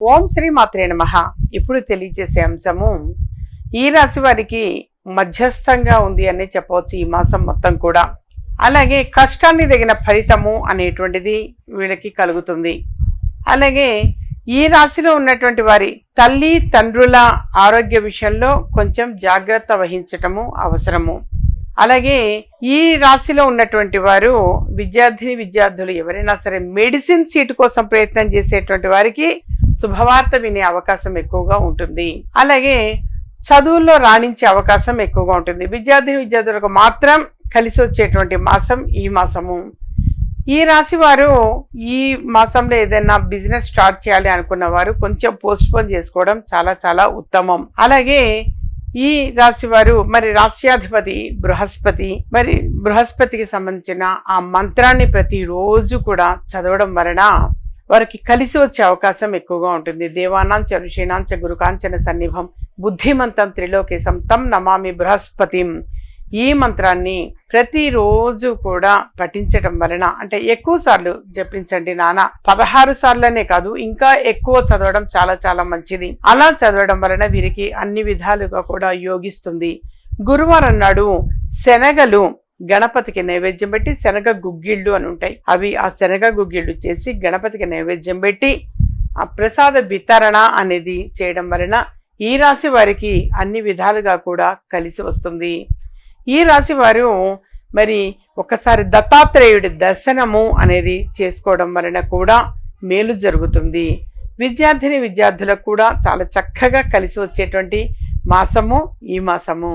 ఓం శ్రీ మాత్రే నమ. ఇప్పుడు తెలియజేసే అంశము ఈ రాశి వారికి మధ్యస్థంగా ఉంది అని చెప్పవచ్చు ఈ మాసం మొత్తం కూడా. అలాగే కష్టాన్ని తగిన ఫలితము అనేటువంటిది వీళ్ళకి కలుగుతుంది. అలాగే ఈ రాశిలో ఉన్నటువంటి వారి తల్లి తండ్రుల ఆరోగ్య విషయంలో కొంచెం జాగ్రత్త వహించటము అవసరము. అలాగే ఈ రాశిలో ఉన్నటువంటి వారు విద్యార్థిని విద్యార్థులు ఎవరైనా సరే మెడిసిన్ సీటు కోసం ప్రయత్నం చేసేటువంటి వారికి శుభవార్త వినే అవకాశం ఎక్కువగా ఉంటుంది. అలాగే చదువుల్లో రాణించే అవకాశం ఎక్కువగా ఉంటుంది. విద్యార్థిని విద్యార్థులకు మాత్రం కలిసి వచ్చేటువంటి మాసం ఈ మాసము. ఈ రాశి వారు ఈ మాసంలో ఏదైనా బిజినెస్ స్టార్ట్ చేయాలి అనుకున్న వారు కొంచెం పోస్ట్పోన్ చేసుకోవడం చాలా చాలా ఉత్తమం. అలాగే ఈ రాశి వారు మరి రాశ్యాధిపతి బృహస్పతి మరి బృహస్పతికి సంబంధించిన ఆ మంత్రాన్ని ప్రతిరోజు కూడా చదవడం వలన వారికి కలిసి వచ్చే అవకాశం ఎక్కువగా ఉంటుంది. దేవానాంచ ఋషీణాంచ గురుకాంచన సన్నిభం బుద్ధిమంతం త్రిలోకేశం తం నమామి బృహస్పతిం. ఈ మంత్రాన్ని ప్రతిరోజు కూడా పఠించటం వలన అంటే ఎక్కువ సార్లు జపించండి నాన్న పదహారు సార్లనే కాదు ఇంకా ఎక్కువ చదవడం చాలా చాలా మంచిది. అలా చదవడం వలన వీరికి అన్ని విధాలుగా కూడా యోగిస్తుంది. గురువారం నాడు శనగలు గణపతికి నైవేద్యం పెట్టి శనగ గుగ్గిళ్ళు అని ఉంటాయి. అవి ఆ శనగ గుగ్గిళ్ళు చేసి గణపతికి నైవేద్యం పెట్టి ఆ ప్రసాద వితరణ అనేది చేయడం వలన ఈ రాశి వారికి అన్ని విధాలుగా కూడా కలిసి వస్తుంది. ఈ రాశి వారు మరి ఒకసారి దత్తాత్రేయుడి దర్శనము అనేది చేసుకోవడం వలన కూడా మేలు జరుగుతుంది. విద్యార్థిని విద్యార్థులకు కూడా చాలా చక్కగా కలిసి వచ్చేటువంటి మాసము ఈ మాసము.